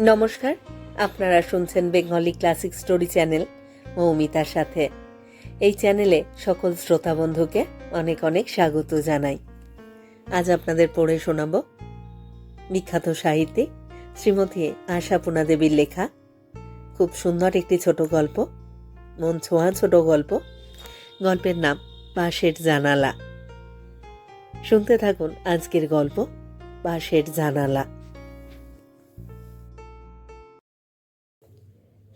নমস্কার, আপনারা শুনছেন বেঙ্গলি ক্লাসিক স্টোরি চ্যানেল মৌমিতার সাথে। এই চ্যানেলে সকল শ্রোতা বন্ধুকে অনেক অনেক স্বাগত জানাই। আজ আপনাদের পড়ে শোনাব বিখ্যাত সাহিত্যিক শ্রীমতী আশাপূর্ণা দেবীর লেখা। খুব সুন্দর একটি ছোট গল্প, মন ছোঁয়া ছোট গল্প। গল্পের নাম পাশের জানালা। শুনতে থাকুন আজকের গল্প, পাশের জানালা।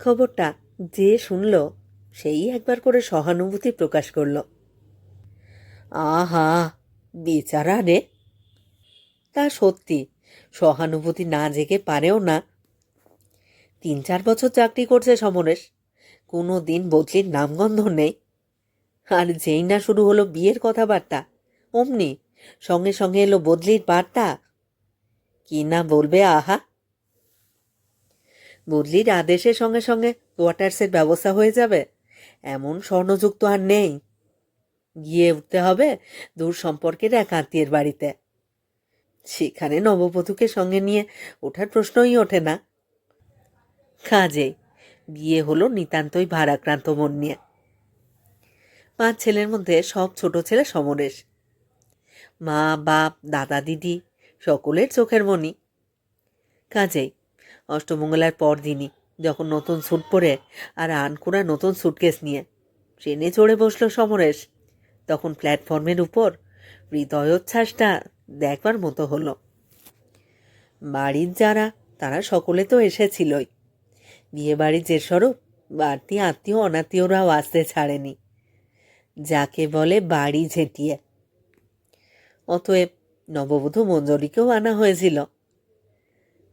খবরটা যে শুনল, সেই একবার করে সহানুভূতি প্রকাশ করল। আহা, বেচারা রে। তা সত্যি, সহানুভূতি না জেগে পারেও না। তিন চার বছর চাকরি করছে সমরেশ কোনো দিন বদলির নামগন্ধ নেই। আর যেই না শুরু হলো বিয়ের কথাবার্তা, অমনি সঙ্গে সঙ্গে এলো বদলির বার্তা। কি না বলবে, আহা। বদলির আদেশের সঙ্গে সঙ্গে কোয়ার্টার্সের ব্যবস্থা হয়ে যাবে। এমন স্বর্ণযুক্ত আর নেই। গিয়ে উঠতে হবে দূর সম্পর্কের এক আত্মীয়ের বাড়িতে। সেখানে নববধূকে সঙ্গে নিয়ে ওঠার প্রশ্নই ওঠে না। কাজেই বিয়ে হলো নিতান্তই ভারাক্রান্ত মন নিয়ে। পাঁচ ছেলের মধ্যে সব ছোট ছেলে সমরেশ। মা, বাপ, দাদা, দিদি সকলের চোখের মণি কাজেই অষ্টমঙ্গলার পর দিনই যখন নতুন স্যুট পরে আর আনকুড়া নতুন স্যুটকেস নিয়ে। ট্রেনে চড়ে বসল সমরেশ। তখন প্ল্যাটফর্মের উপর হৃদয়োচ্ছ্বাসটা দেখবার মতো হলো। বাড়ির যারা, তারা সকলে তো এসেছিলই। বিয়ে বাড়ির যে স্বরূপ, বাড়তি আত্মীয় অনাত্মীয়রাও আসতে ছাড়েনি। যাকে বলে বাড়ি ঝেঁটিয়ে। অতএব নববধূ মঞ্জরিকেও আনা হয়েছিল।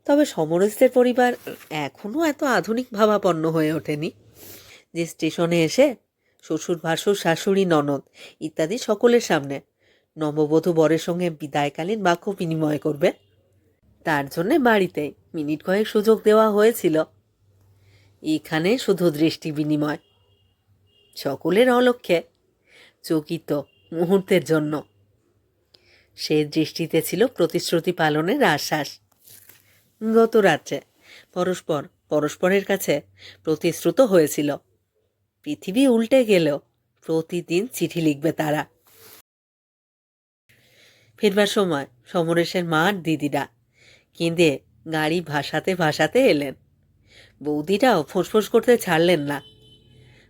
তবে সমরসদের পরিবার এখনও এত আধুনিক ভাবাপন্ন হয়ে ওঠেনি। যে স্টেশনে এসে শ্বশুর ভাসুর, শাশুড়ি, ননদ ইত্যাদি সকলের সামনে নববধূ বরের সঙ্গে বিদায়কালীন বাক্য বিনিময় করবে, তার জন্যে বাড়িতেই মিনিট কয়েক সুযোগ দেওয়া হয়েছিল। এখানে শুধু দৃষ্টি বিনিময়, সকলের অলক্ষ্যে চকিত মুহূর্তের জন্য। সে দৃষ্টিতে ছিল প্রতিশ্রুতি পালনের আশ্বাস। গত রাত্রে পরস্পর, পরস্পরের কাছে প্রতিশ্রুত হয়েছিল। পৃথিবী উল্টে গেলেও প্রতিদিন চিঠি লিখবে তারা। ফিরবার সময় সমরেশের মা আর দিদিরা কেঁদে গাড়ি ভাসাতে ভাসাতে এলেন। বৌদিরাও ফোঁসফোঁস করতে ছাড়লেন না।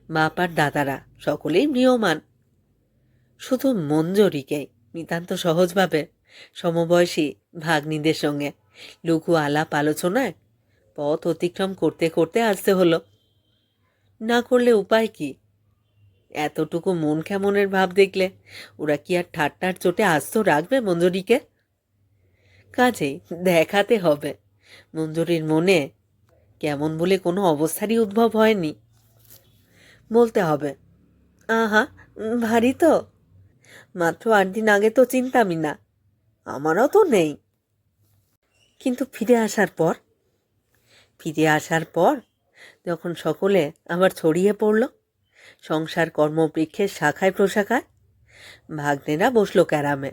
বাপ দাদারা সকলেই মৃয়মান শুধু মঞ্জরিকেই নিতান্ত সহজভাবে সমবয়সী ভাগ্নিদের সঙ্গে লঘু আলাপ আলোচনায় পথ অতিক্রম করতে করতে আসতে হলো। না করলে উপায় কি? এতটুকু মন কেমনের ভাব দেখলে ওরা কি আর ঠাট্টার চোটে আস্ত রাখবে মঞ্জুরিকে? কাজেই দেখাতে হবে মঞ্জুরির মনে কেমন বলে কোনো অবস্থারই উদ্ভব হয়নি। বলতে হবে, আহা, ভারী তো। মাত্র আট দিন আগে তো চিন্তামই না। আমারও তো নেই। কিন্তু ফিরে আসার পর, ফিরে আসার পর যখন সকলে আবার ছড়িয়ে পড়ল, সংসার কর্মবৃক্ষের শাখায় প্রশাখায়, ভাগ্নেরা বসল ক্যারামে।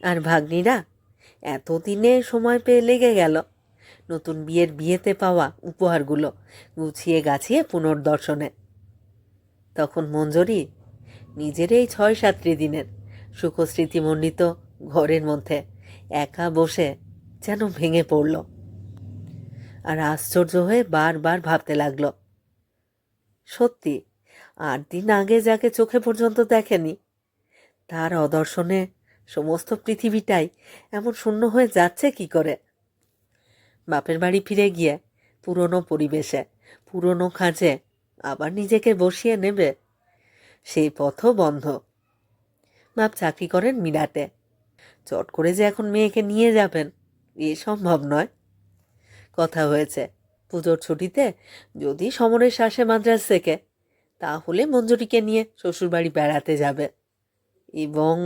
আর ভাগ্নিরা এতদিনে সময় পেয়ে লেগে গেল, নতুন বিয়ের বিয়েতে পাওয়া উপহারগুলো গুছিয়ে গাছিয়ে পুনর্দর্শনে। তখন মঞ্জরি নিজের এই ছয় সাতটি দিনের সুখস্মৃতিমণ্ডিত ঘরের মধ্যে একা বসে যেন ভেঙে পড়ল। আর আশ্চর্য হয়ে বারবার ভাবতে লাগল, সত্যি আট দিন আগে যাকে চোখে পর্যন্ত দেখেনি, তার অদর্শনে সমস্ত পৃথিবীটাই এমন শূন্য হয়ে যাচ্ছে কি করে? বাপের বাড়ি ফিরে গিয়ে পুরনো পরিবেশে, পুরনো খাঁজে আবার নিজেকে বসিয়ে নেবে, সেই পথও বন্ধ। বাপ চাকরি করেন মিরাটে। চট করে যে এখন মেয়েকে নিয়ে যাবেন এ সম্ভব নয়। কথা হয়েছে, পুজোর ছুটিতে যদি সমরেশ আসে মাদ্রাস থেকে তাহলে মঞ্জুরিকে নিয়ে শ্বশুরবাড়ি বেড়াতে যাবে। এবং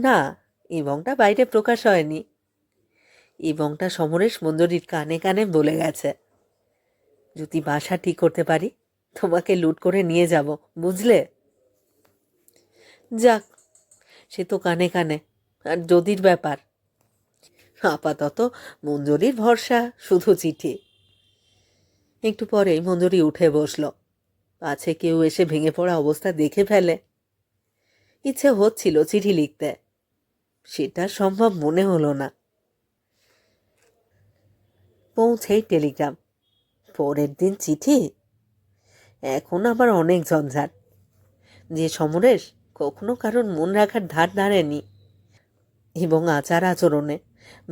না, এবংটা বাইরে প্রকাশ হয়নি। এবংটা সমরেশ মঞ্জুরির কানে কানে বলে গেছে, যদি বাসা ঠিক করতে পারি, তোমাকে লুট করে নিয়ে যাব, বুঝলে? যাক, সে তো কানে কানে, আর যদির ব্যাপার আপাতত মঞ্জুরির ভরসা শুধু চিঠি। একটু পরেই মঞ্জুরি উঠে বসল। পাছে কেউ এসে ভেঙে পড়া অবস্থা দেখে ফেলে। ইচ্ছে হচ্ছিল চিঠি লিখতে। সেটা সম্ভব মনে হলো না। পৌঁছেই টেলিগ্রাম। পরের দিন চিঠি? এখন আবার অনেক ঝঞ্ঝাট। যে সমরেশ কখনো কারণ মন রাখার ধার ধারেনি। এবং আচার আচরণে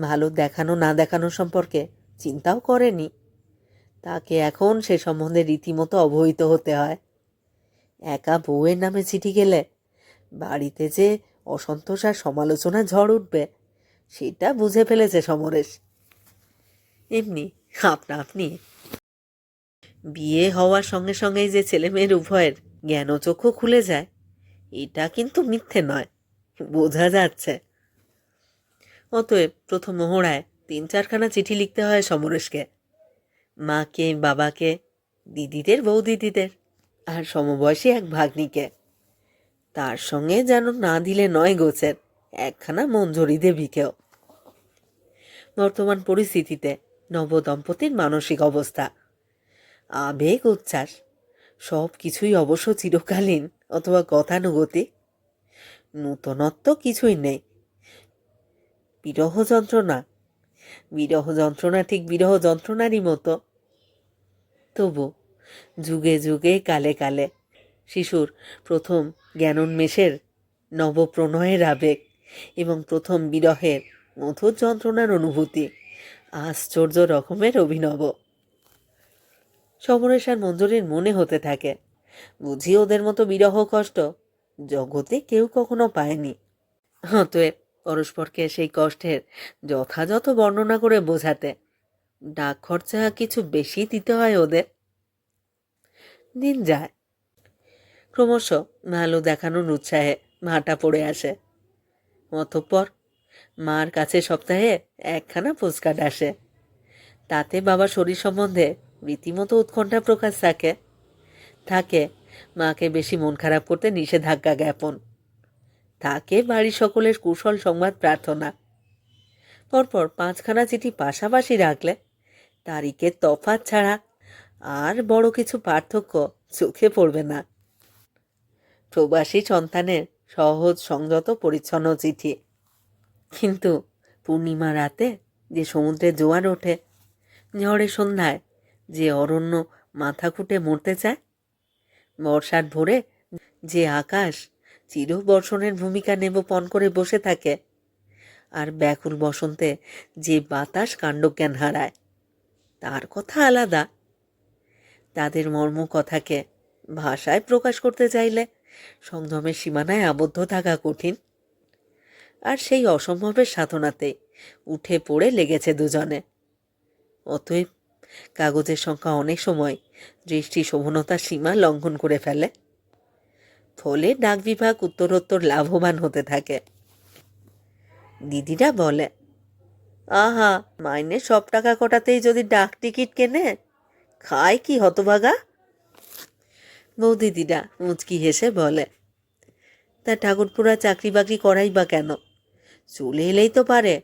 ভালো দেখানো না দেখানো সম্পর্কে চিন্তাও করেনি। তাকে এখন সে সম্বন্ধে রীতিমতো অবহিত হতে হয়। একা বউয়ের নামে চিঠি গেলে বাড়িতে যে অসন্তোষ আর সমালোচনা ঝড় উঠবে, সেটা বুঝে ফেলেছে সমরেশ। এমনি, আপনা আপনি। বিয়ে হওয়ার সঙ্গে সঙ্গেই যে ছেলে মেয়ের উভয়ের জ্ঞানচক্ষু খুলে যায়, এটা কিন্তু মিথ্যে নয়, বোঝা যাচ্ছে। অতএব প্রথম মোহরায় তিন চারখানা চিঠি লিখতে হয় সমরেশকে। মাকে, বাবাকে, দিদিদের বউ দিদিদের আর সমবয়সী এক ভাগ্নিকে। তার সঙ্গে যেন না দিলে নয় গোছের একখানা মঞ্জুরি দেবীকেও। বর্তমান পরিস্থিতিতে নবদম্পতির মানসিক অবস্থা। আবেগ, উচ্ছ্বাস সব কিছুই অবশ্য চিরকালীন অথবা গতানুগতিক। নূতনত্ব কিছুই নেই। বিরহ যন্ত্রণা। বিরহ যন্ত্রণা ঠিক বিরহ যন্ত্রণারই মতো। তবু যুগে যুগে, কালে কালে শিশুর প্রথম জ্ঞানোন্মেষের নবপ্রণয়ের আবেগ এবং প্রথম বিরহের মধুর যন্ত্রণার অনুভূতি আশ্চর্য রকমের অভিনব। সমরেশ আর মঞ্জুরির মনে হতে থাকে, বুঝি ওদের মতো বিরহ কষ্ট জগতে কেউ কখনো পায়নি। অতএব পরস্পরকে সেই কষ্টের যথাযথ বর্ণনা করে বোঝাতে। ডাক খরচা কিছু বেশি দিতে হয় ওদের। দিন যায়। ক্রমশ ভালো দেখানোর উৎসাহে মাটা পড়ে আসে। অতঃপর মার কাছে সপ্তাহে একখানা পোস্টকার্ড আসে। তাতে বাবার শরীর সম্বন্ধে রীতিমতো উৎকণ্ঠা প্রকাশ থাকে। থাকে মাকে বেশি মন খারাপ করতে নিষেধাজ্ঞা জ্ঞাপন। থাকে বাড়ির সকলের কুশল সংবাদ প্রার্থনা। পরপর পাঁচখানা চিঠি পাশাপাশি রাখলে তারিখের তফাৎ ছাড়া আর বড় কিছু পার্থক্য চোখে পড়বে না। প্রবাসী সন্তানের সহজ, সংযত, পরিচ্ছন্ন চিঠি। কিন্তু পূর্ণিমা রাতে যে সমুদ্রে জোয়ার ওঠে ঝড়ে সন্ধ্যায় যে অরণ্য মাথা খুঁটে মরতে চায়, বর্ষার ভোরে যে আকাশ চিরবর্ষণের ভূমিকা নেব পণ করে বসে থাকে। আর ব্যাকুল বসন্তে যে বাতাস কাণ্ডজ্ঞান হারায়, তার কথা আলাদা। তাদের মর্ম কথাকে ভাষায় প্রকাশ করতে চাইলে সংযমের সীমানায় আবদ্ধ থাকা কঠিন। আর সেই অসম্ভবের সাধনাতে উঠে পড়ে লেগেছে দুজনে। অতএব কাগজের সংখ্যা অনেক সময় দৃষ্টি শোভনতার সীমা লঙ্ঘন করে ফেলে। ফলে ডাক বিভাগ উত্তরোত্তর লাভবান হতে থাকে। দিদিরা বলে, আহা, মাইনে সব টাকা কটাতেই যদি ডাক টিকিট কেনে খায় কি হতভাগা? বৌদিদিরা মুচকি হেসে বলে, তা ঠাকুরপুরা চাকরি বাকরি করাই বা কেন? চলে এলেই তো পারে।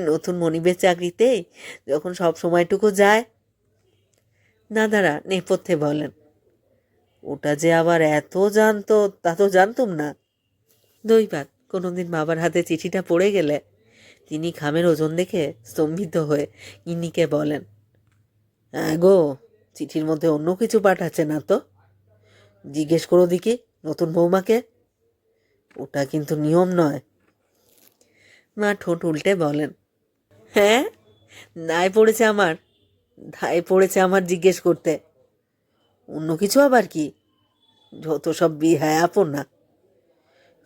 নতুন মনিবের চাকরিতেই যখন সব সময়টুকু যায়। দাদারা নেপথ্যে বলেন ওটা যে আবার এত জানতো, তা তো জানতুম না। দৈবাত কোনোদিন বাবার হাতে চিঠিটা পড়ে গেলে তিনি খামের ওজন দেখে স্তম্ভিত হয়ে ইনিকে বলেন হ্যাঁ গো, চিঠির মধ্যে অন্য কিছু পাঠাচ্ছে না তো? জিজ্ঞেস করো দেখি, নতুন বৌমাকে? ওটা কিন্তু নিয়ম নয়। মা ঠোঁট উল্টে বলেন হ্যাঁ দায় পড়েছে আমার, দায় পড়েছে আমার জিজ্ঞেস করতে। অন্য কিছু আবার কি? যত সব বিহায় আপন না।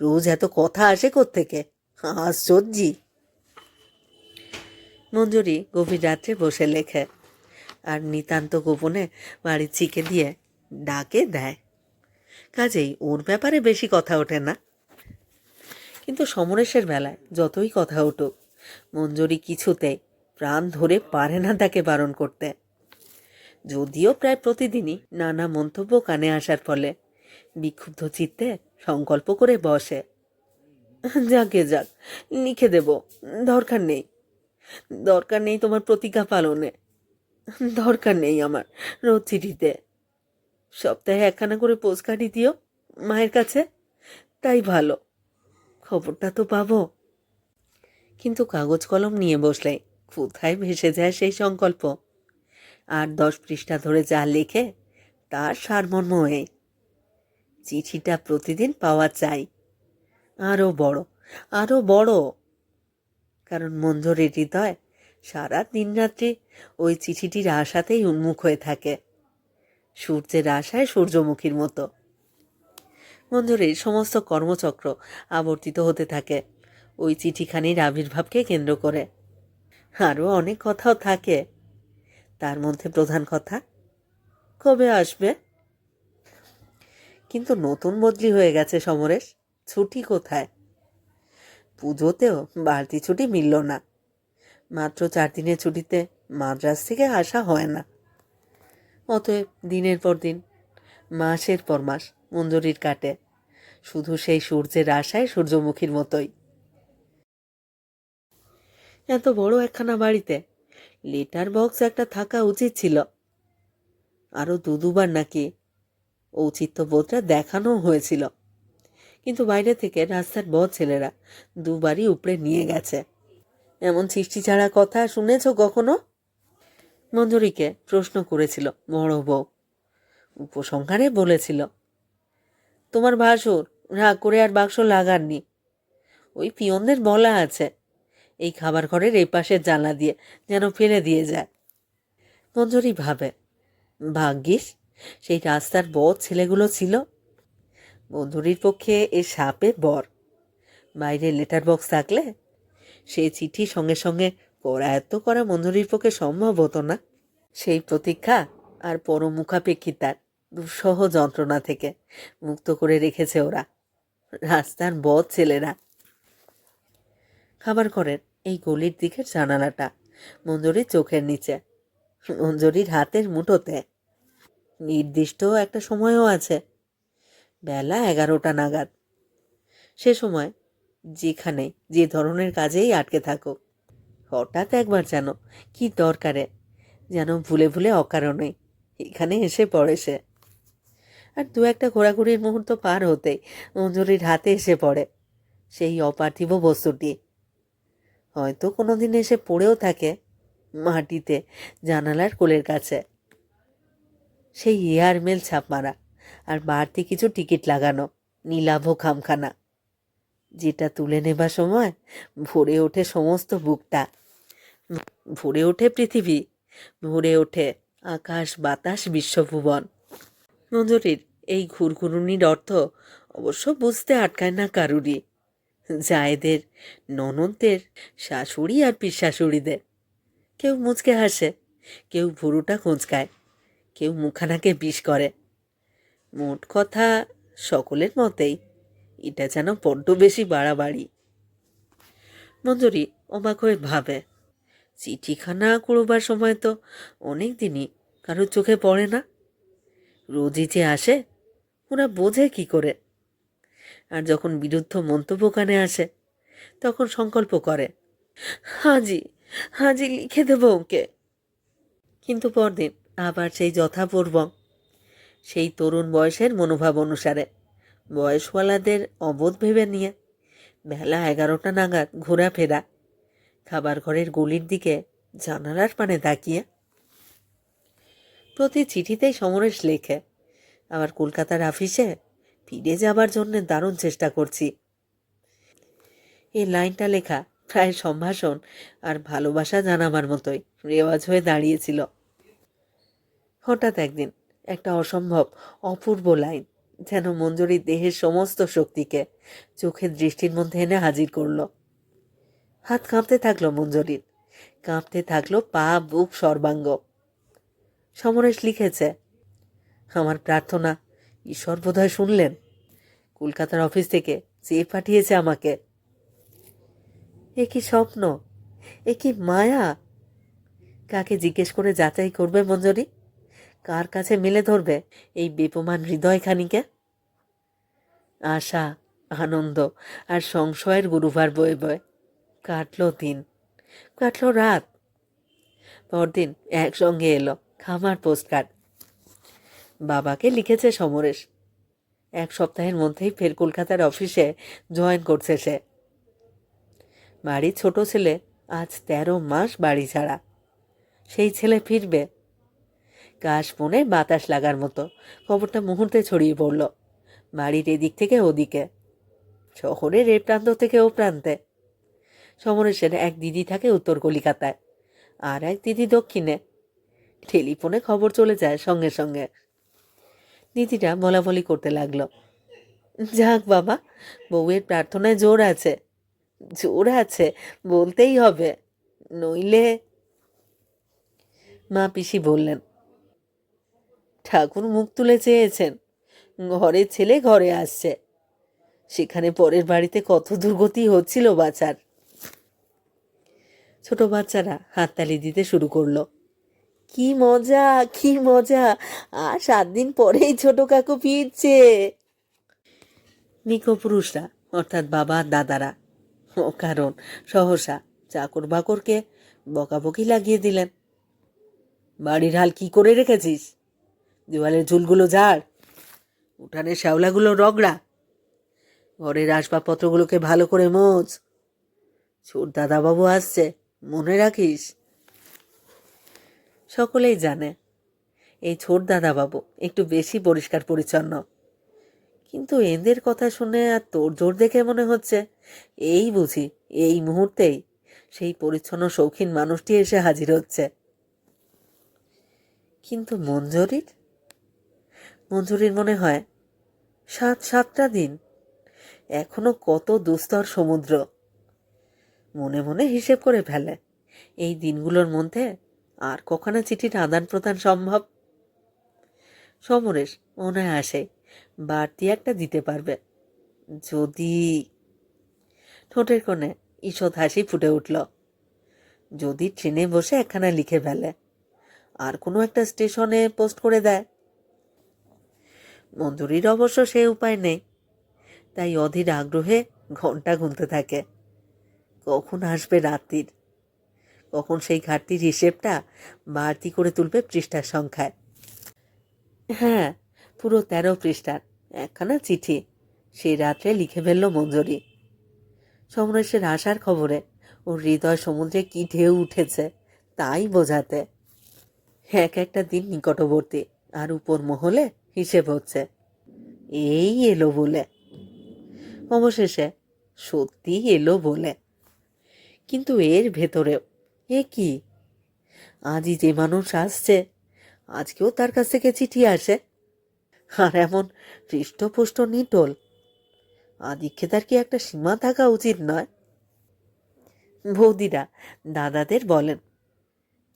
রোজ এত কথা আসে থেকে আশ্চর্যি। মঞ্জুরি গভীর রাত্রে বসে লেখে আর নিতান্ত গোপনে বাড়ির চিকে দিয়ে ডাকে দেয়। কাজেই ওর ব্যাপারে বেশি কথা ওঠে না। কিন্তু সমরেশের বেলায় যতই কথা উঠুক, মঞ্জুরি কিছুতে প্রাণ ধরে পারে না তাকে বারণ করতে। যদিও প্রায় প্রতিদিনই নানা মন্তব্য কানে আসার ফলে বিক্ষুব্ধ চিত্তে সংকল্প করে বসে। যাকে যাক, লিখে দেব, দরকার নেই। দরকার নেই তোমার প্রতিজ্ঞা পালনে। দরকার নেই আমার রোজ চিঠিতে। সপ্তাহে একখানা করে পোস্টকার্ডই দিও মায়ের কাছে, তাই ভালো। খবরটা তো পাবো। কিন্তু কাগজ কলম নিয়ে বসলে কোথায় ভেসে যায় সেই সংকল্প? আর দশ পৃষ্ঠা ধরে যা লেখে, তার সারমর্ম এই চিঠিটা প্রতিদিন পাওয়া চাই আরও বড় আরও বড়। কারণ মঞ্জুরের হৃদয় সারা দিন রাত্রি ওই চিঠিটির আশাতেই উন্মুখ হয়ে থাকে। সূর্যের আশায় সূর্যমুখীর মতো। মঞ্জুরির সমস্ত কর্মচক্র আবর্তিত হতে থাকে ওই চিঠিখানির আবির্ভাবকে কেন্দ্র করে। আরও অনেক কথাও থাকে। তার মধ্যে প্রধান কথা, কবে আসবে? কিন্তু নতুন বদলি হয়ে গেছে সমরেশ, ছুটি কোথায়? পুজোতেও বাড়তি ছুটি মিলল না। মাত্র চার দিনের ছুটিতে মাদ্রাস থেকে আসা হয় না। অতএব দিনের পর দিন, মাসের পর মাস মঞ্জুরির কাটে, শুধু সেই সূর্যের আশায় সূর্যমুখীর মতোই। এত বড় একখানা বাড়িতে লেটার বক্স একটা থাকা উচিত ছিল। আরও দু দুবার নাকি ঔচিত্যবোধটা দেখানো হয়েছিল। কিন্তু বাইরে থেকে রাস্তার বদ ছেলেরা দুবারই উপরে নিয়ে গেছে। এমন সৃষ্টি ছাড়া কথা শুনেছ কখনো? মঞ্জুরিকে প্রশ্ন করেছিল বড় বউ। উপসংহারে বলেছিল, তোমার ভাসুর রাগ করে আর বাক্স লাগাননি। ওই পিয়নদের বলা আছে এই খাবার ঘরের এই পাশের জানলা দিয়ে যেন ফেলে দিয়ে যায়। মঞ্জুরি ভাবে, ভাগ্যিস, সেই রাস্তার বদ ছেলেগুলো ছিল। মঞ্জুরির পক্ষে এ সাপে বর। বাইরে লেটার বক্স থাকলে সেই চিঠি সঙ্গে সঙ্গে করায়ত্ত করা মঞ্জুরির পক্ষে সম্ভব হতো না। সেই প্রতীক্ষা আর পরমুখাপেক্ষিতার দুঃসহ যন্ত্রণা থেকে মুক্ত করে রেখেছে ওরা, রাস্তার বদ ছেলেরা। খাবার করেন এই গলির দিকের জানালাটা, মঞ্জুরির চোখের নিচে। মঞ্জুরির হাতের মুঠোতে। নির্দিষ্ট একটা সময়ও আছে। বেলা এগারোটা নাগাদ। সে সময় যেখানে যে ধরনের কাজেই আটকে থাকুক। হঠাৎ একবার যেন, কি দরকারে, যেন ভুলে ভুলে অকারণে এখানে এসে পড়ে সে। আর দু একটা ঘোরাঘুরির মুহূর্ত পার হতেই মঞ্জুরির হাতে এসে পড়ে সেই অপার্থিব বস্তুটি। হয়তো কোনো দিন এসে পড়েও থাকে মাটিতে, জানালার কোলের কাছে। সেই এয়ারমেল ছাপ মারা আর বাড়তি কিছু টিকিট লাগানো, নীলাভ খামখানা। যেটা তুলে নেবার সময় ভরে ওঠে সমস্ত বুকটা। ভরে ওঠে পৃথিবী, ভরে ওঠে আকাশ, বাতাস, বিশ্বভুবন। মঞ্জুরির এই ঘুরঘুরুনির অর্থ অবশ্য বুঝতে আটকায় না কারুরই। জায়েদের, ননদদের, শাশুড়ি আর পিসাশুড়িদের কেউ মুচকে হাসে, কেউ ভুরুটা কুঁচকায়, কেউ মুখানাকে বিষ করে। মোট কথা, সকলের মতেই এটা যেন বড্ড বেশি বাড়াবাড়ি। মঞ্জুরি অবাক হয়ে ভাবে, চিঠিখানা কুড়োবার সময় তো অনেক দিনই কারোর চোখে পড়ে না। রোজই যে আসে, ওরা বোঝে কি করে? আর যখন বিরুদ্ধ মন্তব্য কানে আসে, তখন সংকল্প করে, হাজি হাজি লিখে দেব ওকে। কিন্তু পরদিন আবার সেই যথাপূর্বক সেই তরুণ বয়সের মনোভাব অনুসারে বয়সওয়ালাদের অবোধ ভেবে নিয়ে বেলা এগারোটা নাগাদ ঘোরাফেরা, খাবার ঘরের গলির দিকে জানালার পানে তাকিয়ে প্রতি চিঠিতেই সমরেশ লেখে, আবার কলকাতার অফিসে ফিরে যাবার জন্য দারুণ চেষ্টা করছি। এই লাইনটা লেখা প্রায় সম্ভাষণ আর ভালোবাসা জানাবার মতোই রেওয়াজ হয়ে দাঁড়িয়েছিল। হঠাৎ একদিন একটা অসম্ভব, অপূর্ব লাইন যেন মঞ্জুরির দেহের সমস্ত শক্তিকে চোখের দৃষ্টির মধ্যে এনে হাজির করল। হাত কাঁপতে থাকল মঞ্জুরির, কাঁপতে থাকল পা, বুক, সর্বাঙ্গ। সমরেশ লিখেছে, আমার প্রার্থনা ঈশ্বর বোধহয় শুনলেন? কলকাতার অফিস থেকে চেয়ে পাঠিয়েছে আমাকে। এ কি স্বপ্ন? এ কি মায়া? কাকে জিজ্ঞেস করে যাচাই করবে মঞ্জুরি? কার কাছে মেলে ধরবে এই বেপমান হৃদয়খানিকে? আশা, আনন্দ আর সংশয়ের গুরুভার বয়ে বয়ে কাটল দিন, কাটলো রাত। পরদিন একসঙ্গে এলো খামার পোস্টকার্ড। বাবাকে লিখেছে সমরেশ। এক সপ্তাহের মধ্যেই ফের কলকাতার অফিসে জয়েন করছে সে। বাড়ির ছোট ছেলে আজ তেরো মাস বাড়ি ছাড়া। সেই ছেলে ফিরবে। কাশ মনে বাতাস লাগার মতো। খবরটা মুহূর্তে ছড়িয়ে পড়ল। বাড়ির এদিক থেকে ওদিকে। শহরের এ প্রান্ত থেকে ও প্রান্তে। সমরেশের এক দিদি থাকে উত্তর কলিকাতায়। আর এক দিদি দক্ষিণে। টেলিফোনে খবর চলে যায় সঙ্গে সঙ্গে। দিদিটা বলা বলি করতে লাগল। যাক বাবা, বউয়ের প্রার্থনায় জোর আছে। জোর আছে, বলতেই হবে। নইলে মা পিসি বললেন, ঠাকুর মুখ তুলে চেয়েছেন ঘরের ছেলে ঘরে আসছে। সেখানে পরের বাড়িতে কত দুর্গতি হচ্ছিল বাচ্চার ছোট বাচ্চারা হাততালি দিতে শুরু করল। কি মজা কি মজা। আর সাত দিন পরেই ছোট কাকু ফিরছে। নিকো পুরুষরা, অর্থাৎ বাবা দাদারা। ও কারণ সহসা চাকর বাকরকে বকাবকি লাগিয়ে দিলেন। বাড়ির হাল কি করে রেখেছিস? দেওয়ালের ঝুলগুলো ঝাড়, উঠানের শ্যাওলাগুলো রগড়া, ঘরের আসবাবপত্রগুলোকে ভালো করে মোজ ছোট দাদাবাবু আসছে, মনে রাখিস? সকলেই জানে। এই ছোট দাদাবাবু একটু বেশি পরিষ্কার পরিচ্ছন্ন। কিন্তু এদের কথা শুনে আর তোর জোর দেখে মনে হচ্ছে? এই বুঝি, এই মুহূর্তেই সেই পরিচ্ছন্ন শৌখিন মানুষটি এসে হাজির হচ্ছে। কিন্তু মঞ্জুরির? মঞ্জুরির মনে হয়, সাত সাতটা দিন, এখনও কত দুস্তর সমুদ্র। মনে মনে হিসেব করে ফেলে, এই দিনগুলোর মধ্যে আর কখনো চিঠির আদান প্রদান সম্ভব? সমরেশ মনে আসে বাড়তি একটা দিতে পারবে। যদি ঠোঁটের কোণে ঈষৎ হাসি ফুটে উঠল। যদি ট্রেনে বসে একখানা লিখে ফেলে, আর কোনো একটা স্টেশনে পোস্ট করে দেয়। মঞ্জুরির অবশ্য সে উপায় নেই। তাই অধীর আগ্রহে ঘণ্টা গুনতে থাকে। কখন আসবে রাত্রির? কখন সেই ঘাটতির হিসেবটা বাড়তি করে তুলবে পৃষ্ঠার সংখ্যায়। হ্যাঁ পুরো তেরো পৃষ্ঠার, একখানা চিঠি। সেই রাত্রে লিখে ফেলল মঞ্জুরি। সমরেশের আসার খবরে ওর হৃদয় সমুদ্রে কি ঢেউ উঠেছে তাই বোঝাতে। এক একটা দিন নিকটবর্তী আর উপর মহলে হিসেব হচ্ছে। এই এলো বলে। অবশেষে সত্যি এলো বলে। কিন্তু এর ভেতরেও এ কি? আজই যে মানুষ আসছে, আজকেও তার কাছ থেকে চিঠি আসে। আর এমন পৃষ্ঠপুষ্ট নিটোল আদিক্ষেতার কি একটা সীমা থাকা উচিত নয়? বৌদিরা, দাদাদের বলেন,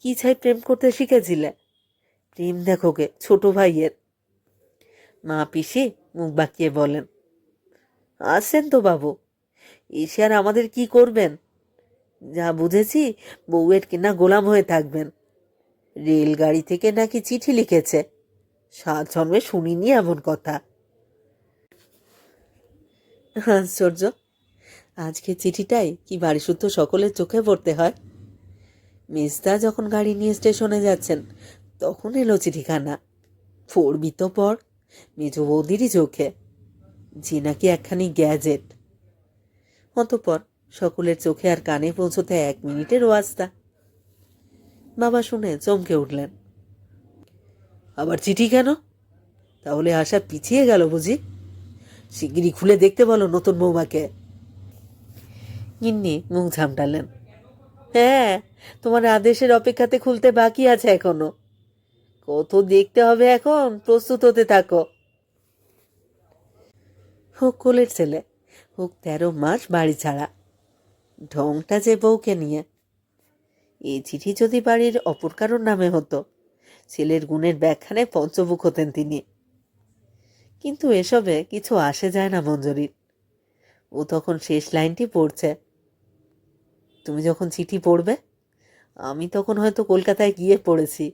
কি চাই প্রেম করতে শিখেছিলে? প্রেম দেখোকে ছোট ভাইয়ের। মা পিসি মুখ বাঁকিয়ে বলেন, আসেন তো বাবু, এসে আর আমাদের কি করবেন? যা বুঝেছি, বউয়ের কিনা গোলাম হয়ে থাকবেন। রেলগাড়ি থেকে নাকি চিঠি লিখেছে। সাত জন্মে শুনিনি এমন কথা। আশ্চর্য, আজকে চিঠিটাই কি বাড়ি শুদ্ধ সকলের চোখে পড়তে হয়? মিসদা যখন গাড়ি নিয়ে স্টেশনে যাচ্ছেন, তখন এলো চিঠিখানা। পড়বি তো পড় মেজ বৌদিরই চোখে। যে নাকি একখানি গ্যাজেট। অতপর সকলের চোখে আর কানে পৌঁছতে এক মিনিটের রাস্তা বাবা শুনে চমকে উঠলেন। আবার চিঠি কেন? তাহলে আশা পিছিয়ে গেল বুঝি। শিগগিরই খুলে দেখতে বলো নতুন বৌমাকে। গিন্নি মুখ ঝামটালেন। হ্যাঁ তোমার আদেশের অপেক্ষাতে খুলতে বাকি আছে এখনও। কত দেখতে হবে এখন, প্রস্তুত হতে থাকো। হোক কোলের ছেলে, হোক তেরো মাস বাড়ি ছাড়া। ঢংটা যে বউকে নিয়ে। এই চিঠি যদি বাড়ির অপর কারোর নামে হতো, ছেলের গুণের ব্যাখ্যানে পঞ্চমুখ হতেন তিনি। কিন্তু এসবে কিছু আসে যায় না মঞ্জুরির। ও তখন শেষ লাইনটি পড়ছে, তুমি যখন চিঠি পড়বে, আমি তখন হয়তো কলকাতায় গিয়ে পড়েছি।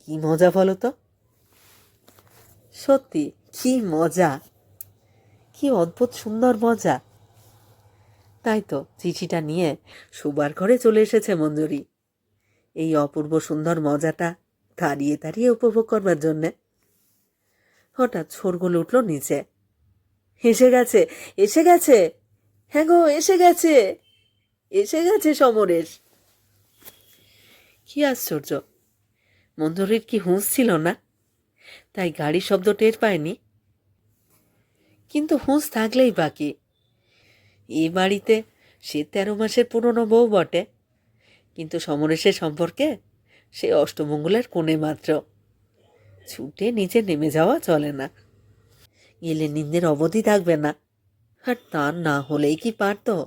কি মজা বলো তো? সত্যি, কি মজা, কি অদ্ভুত সুন্দর মজা। তাই তো চিঠিটা নিয়ে সুবার ঘরে চলে এসেছে মঞ্জুরি। এই অপূর্ব সুন্দর মজাটা দাঁড়িয়ে দাঁড়িয়ে উপভোগ করবার জন্যে। হঠাৎ শোরগোল উঠল নিচে। এসে গেছে এসে গেছে! হ্যাঁ গো, এসে গেছে! এসে গেছে সমরেশ! কি আশ্চর্য! মঞ্জুরির কি হুঁশ ছিল না? তাই গাড়ির শব্দ টের পায়নি। কিন্তু হুঁশ থাকলেই বাকি। এ বাড়িতে সে তেরো মাসের পুরনো বউ বটে। কিন্তু সমরেশের সম্পর্কে সে অষ্টমঙ্গলের কোণে মাত্র। ছুটে নিচে নেমে যাওয়া চলে না। গেলে নিন্দের অবধি থাকবে না। আর তার না হলেই কি পারত?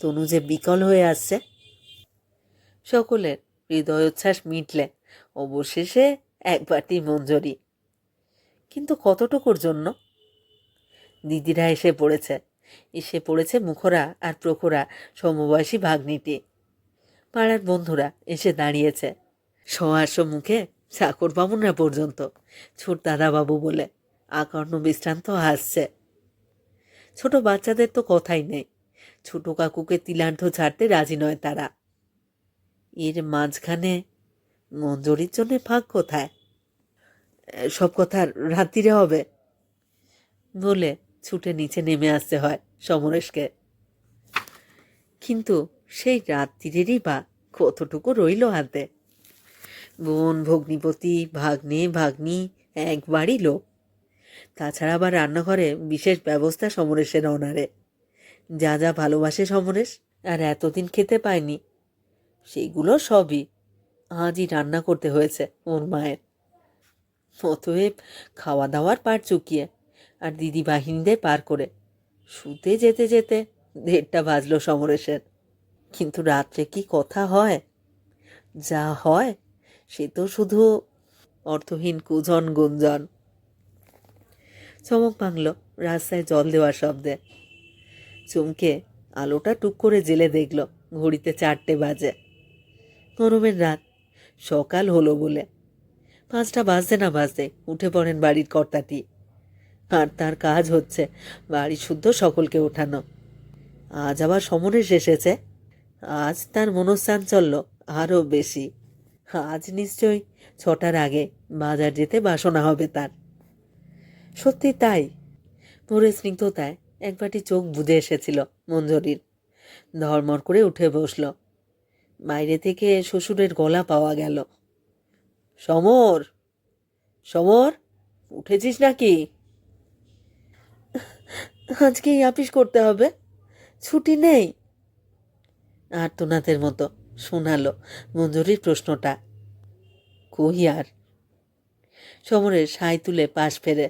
তনু যে বিকল হয়ে আসছে। সকলের হৃদয়োচ্ছ্বাস মিটলে অবশেষে এক বাটি মঞ্জরি। কিন্তু কতটুকুর জন্য? দিদিরা এসে পড়েছে। এসে পড়েছে মুখরা আর প্রখরা সমবয়সী ভাগ্নিটি। পাড়ার বন্ধুরা এসে দাঁড়িয়েছে। সহাস্য মুখে চাকর বামুনরা পর্যন্ত, ছোট দাদাবাবু বলে, আকর্ণ বিশ্রান্ত হাসছে। ছোট বাচ্চাদের তো কথাই নেই, ছোট কাকুকে তিলার্ধ ছাড়তে রাজি নয় তারা। এর মাঝখানে মঞ্জুরির জন্যে ফাঁক কোথায়? সব কথা রাত্রিরে হবে, বলে ছুটে নিচে নেমে আসতে হয় সমরেশকে। কিন্তু সেই রাত্রিরেরই বা কতটুকু রইল হাতে? বোন, ভগ্নিপতি, ভাগ্নে, ভাগ্নি, একবারই লোক। তাছাড়া আবার রান্নাঘরে বিশেষ ব্যবস্থা সমরেশের অনারে। যা যা ভালোবাসে সমরেশ, আর এতদিন খেতে পায়নি সেইগুলো সবই আজই রান্না করতে হয়েছে ওর মায়ের। অতএব খাওয়া দাওয়ার পার চুকিয়ে আর দিদি বাহিনীদের পার করে। শুতে যেতে যেতে দেড়টা বাজলো সমরেশের। কিন্তু রাত্রে কি কথা হয়? যা হয়, সে তো শুধু অর্থহীন কুজন গুঞ্জন। চমক ভাঙল রাস্তায় জল দেওয়ার শব্দে। চমকে আলোটা টুক করে জেলে দেখল, ঘড়িতে চারটে বাজে। গরমের রাত, সকাল হলো বলে। পাঁচটা বাজতে না বাজতে উঠে পড়েন বাড়ির কর্তাটি। আর তার কাজ হচ্ছে বাড়ি শুদ্ধ সকলকে ওঠানো। আজ আবার সমরেশ এসেছে। আজ তার মনস্চাঞ্চল্য আরও বেশি। আজ নিশ্চয়ই ছটার আগে বাজার যেতে বাসনা হবে তার। সত্যি তাই। ভোরের স্নিগ্ধতায় এক বাটি চোখ বুঝে এসেছিল মঞ্জরির। ধর্মর করে উঠে বসল। বাইরে থেকে শ্বশুরের গলা পাওয়া গেল। সমর! সমর! উঠেছিস নাকি? আজকেই আপিস করতে হবে। ছুটি নেই। আর্তনাথের মতো শোনালো মঞ্জুরির প্রশ্নটা। কই আর? সমরের সাই তুলে পাশ ফেরে।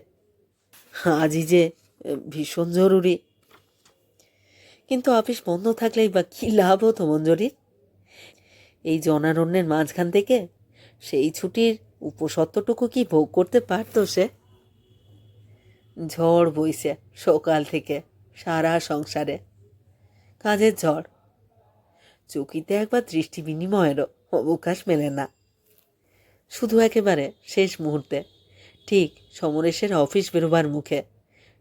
আজই যে ভীষণ জরুরি। কিন্তু অফিস বন্ধ থাকলেই বা কী লাভ হতো মঞ্জুরির? এই জনারণ্যের মাঝখান থেকে সেই ছুটির উপসত্বটুকু কি ভোগ করতে পারতো সে? ঝড় বইছে সকাল থেকে, সারা সংসারে। কাজের ঝড়। চকিতে একবার দৃষ্টি বিনিময়েরও অবকাশ মেলে না। শুধু একেবারে শেষ মুহূর্তে। ঠিক সমরেশের অফিস বেরোবার মুখে।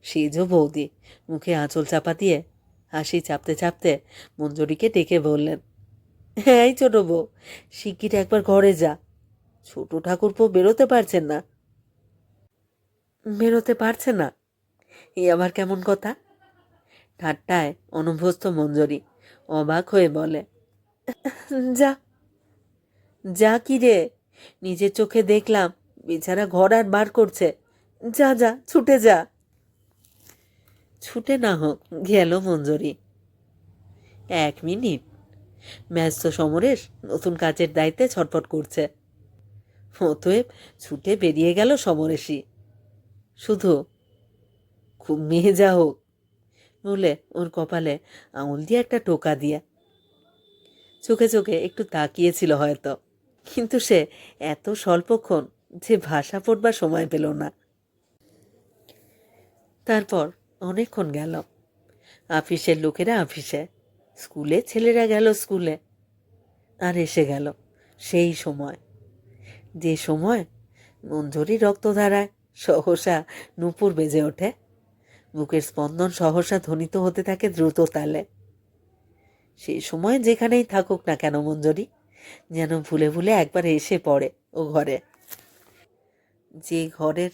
সেজ বৌদি মুখে আঁচল চাপা দিয়ে হাসি চাপতে চাপতে মঞ্জুরিকে ডেকে বললেন হ্যাঁ ছোটো বউ, শিগগির একবার ঘরে যা। ছোট ঠাকুরপো বেরোতে পারছেন না। বেরোতে পারছে না। এই আবার কেমন কথা? ঠাট্টায় অনুভস্ত মঞ্জরি অবাক হয়ে বলে, যা যা কি রে? নিজের চোখে দেখলাম বেচারা ঘর আর বার করছে। যা যা, ছুটে যা। ছুটে না হোক, গেল মঞ্জরি। এক মিনিট। ব্যস্ত সমরেশ নতুন কাজের দায়িত্বে ছটফট করছে। অতএব ছুটে বেরিয়ে গেল সমরেশই। শুধু, খুব মেহেজা হোক। বলে ওর কপালে আঙুল দিয়ে একটা টোকা দিয়া। চোখে চোখে একটু তাকিয়েছিল হয়তো, কিন্তু সে এত স্বল্পক্ষণ যে ভাষা পড়বার সময় পেল না। তারপর অনেকক্ষণ গেল। আফিসের লোকেরা আফিসে, স্কুলে ছেলেরা গেল স্কুলে, আর এসে গেল সেই সময়। যে সময় মঞ্জুরি রক্তধারায় সহসা নূপুর বেজে ওঠে। বুকের স্পন্দন সহসা ধ্বনিত হতে থাকে দ্রুত তালে। সেই সময় যেখানেই থাকুক না কেন মঞ্জরি, যেন ভুলে ভুলে একবার এসে পড়ে ও ঘরে। যে ঘরের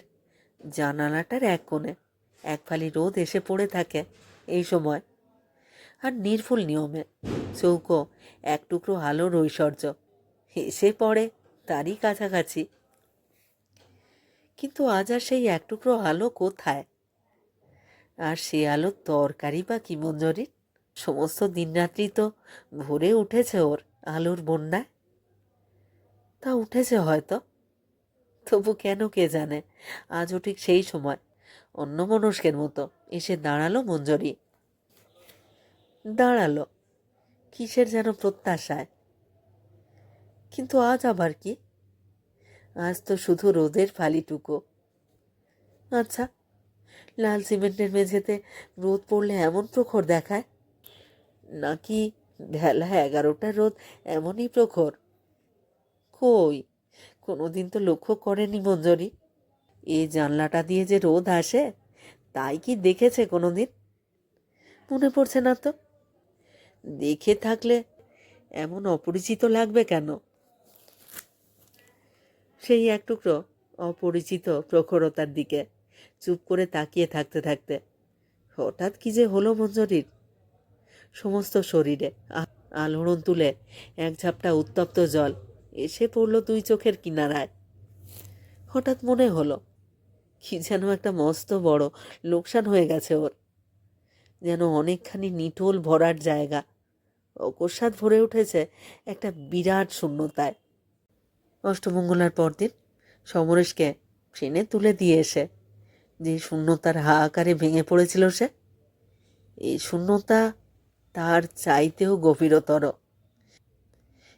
জানালাটার এক কোণে এক ফালি রোদ এসে পড়ে থাকে এই সময়। আর নির্ভুল নিয়মে চৌকো এক টুকরো আলোর ঐশ্বর্য। এসে পড়ে তারই কাছাকাছি কিন্তু আজ আর সেই এক টুকরো আলো কোথায়? আর সে আলোর তরকারি বা কি মঞ্জরির? সমস্ত দিনরাত্রি তো ভরে উঠেছে ওর আলোর বন্যায়। তা উঠেছে হয়তো। তবু কেন কে জানে? আজও ঠিক সেই সময়। অন্য মনস্কের মতো এসে দাঁড়াল মঞ্জরি। দাঁড়াল। কিসের যেন প্রত্যাশায়? কিন্তু আজ আবার কি? আজ তো শুধু রোদের ফালিটুকু। আচ্ছা লাল সিমেন্টের মেঝেতে রোদ পড়লে এমন প্রখর দেখায়? নাকি বেলা এগারোটার রোদ এমনই প্রখর? কই, কোনোদিন তো লক্ষ্য করেনি মঞ্জরি। এই জানলাটা দিয়ে যে রোদ আসে, তাই কি দেখেছে কোনোদিন? মনে পড়ছে না তো। দেখে থাকলে এমন অপরিচিত লাগবে কেন? সেই এক টুকরো অপরিচিত প্রখরতার দিকে চুপ করে তাকিয়ে থাকতে থাকতে হঠাৎ কি যে হলো মঞ্জরির? সমস্ত শরীরে আলোড়ন তুলে এক ঝাপটা উত্তপ্ত জল এসে পড়ল দুই চোখের কিনারায়। হঠাৎ মনে হলো, কি যেন একটা মস্ত বড় লোকসান হয়ে গেছে ওর। যেন অনেকখানি নিটোল ভরার জায়গা। অকস্মাৎ ভরে উঠেছে একটা বিরাট শূন্যতায়। অষ্টমঙ্গলার পরদিন সমরেশকে ট্রেনে তুলে দিয়ে এসে যে শূন্যতার হাহাকারে ভেঙে পড়েছিল সে, এই শূন্যতা তার চাইতেও গভীরতর।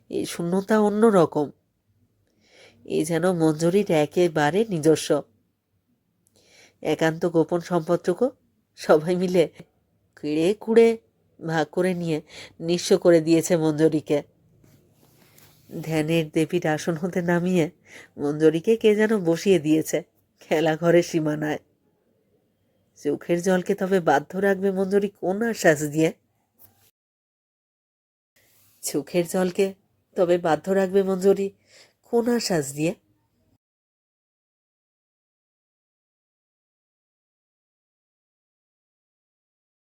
এই শূন্যতা অন্য রকম। এ যেন মঞ্জুরির একেবারে নিজস্ব। একান্ত গোপন সম্পদটুকু সবাই মিলে কিড়ে কুড়ে ভাগ করে নিয়ে নিঃস্ব করে দিয়েছে মঞ্জরিকে। ধ্যানের দেবীর আসন হতে নামিয়ে মঞ্জরিকে কে যেন বসিয়ে দিয়েছে, খেলা ঘরের সীমানায়। চোখের জলকে তবে বাধ্য রাখবে মঞ্জরি কোন আশ্বাস দিয়ে? চোখের জলকে তবে বাধ্য রাখবে মঞ্জরি কোন আশ্বাস দিয়ে?